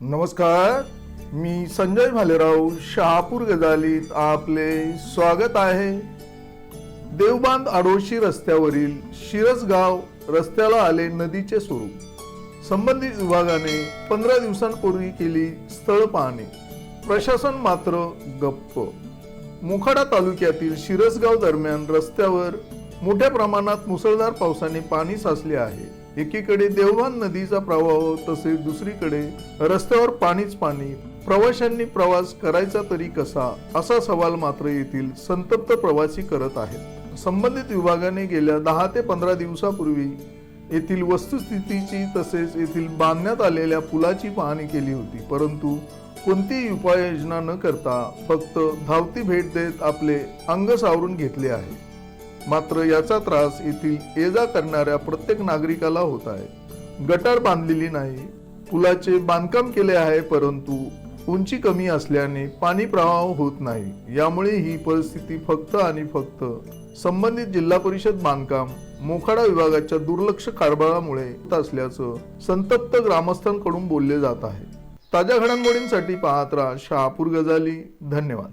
नमस्कार मी संजय भालेराव शहापूर गजालीत आपले स्वागत आहे. देवबांध आडोशी रस्त्यावरील शिरसगाव रस्त्याला आले नदीचे स्वरूप. संबंधित विभागाने पंधरा दिवसांपूर्वी केली स्थळ पाहणी. प्रशासन मात्र गप्प. मोखाडा तालुक्यातील शिरसगाव दरम्यान रस्त्यावर मोठ्या प्रमाणात मुसळधार पावसाने पाणी साचले आहे. एकीकडे देवगान नदीचा प्रवाह तसेच दुसरीकडे रस्त्यावर पाणीच पाणी. प्रवाशांनी प्रवास करायचा तरी कसा? असा सवाल मात्र येथील संतप्त प्रवासी करत आहेत. संबंधित विभागाने गेल्या दहा ते पंधरा दिवसापूर्वी येथील वस्तुस्थितीची तसेच येथील बांधण्यात आलेल्या पुलाची पाहणी केली होती. परंतु कोणतीही उपाययोजना न करता फक्त धावती भेट देत आपले अंग सावरून घेतले आहे. मात्र याचा त्रास येथील ये जा करणाऱ्या प्रत्येक नागरिकाला होत आहे. गटार बांधलेली नाही पुलाचे बांधकाम केले आहे परंतु उंची कमी असल्याने पाणी प्रवाह होत नाही. यामुळे ही परिस्थिती फक्त आणि फक्त संबंधित जिल्हा परिषद बांधकाम मोखाडा विभागाच्या दुर्लक्ष कारभारामुळे होत असल्याचं संतप्त ग्रामस्थांकडून बोलले जात आहे. ताज्या घडामोडींसाठी पाहत राहा शहापूर गजाली. धन्यवाद.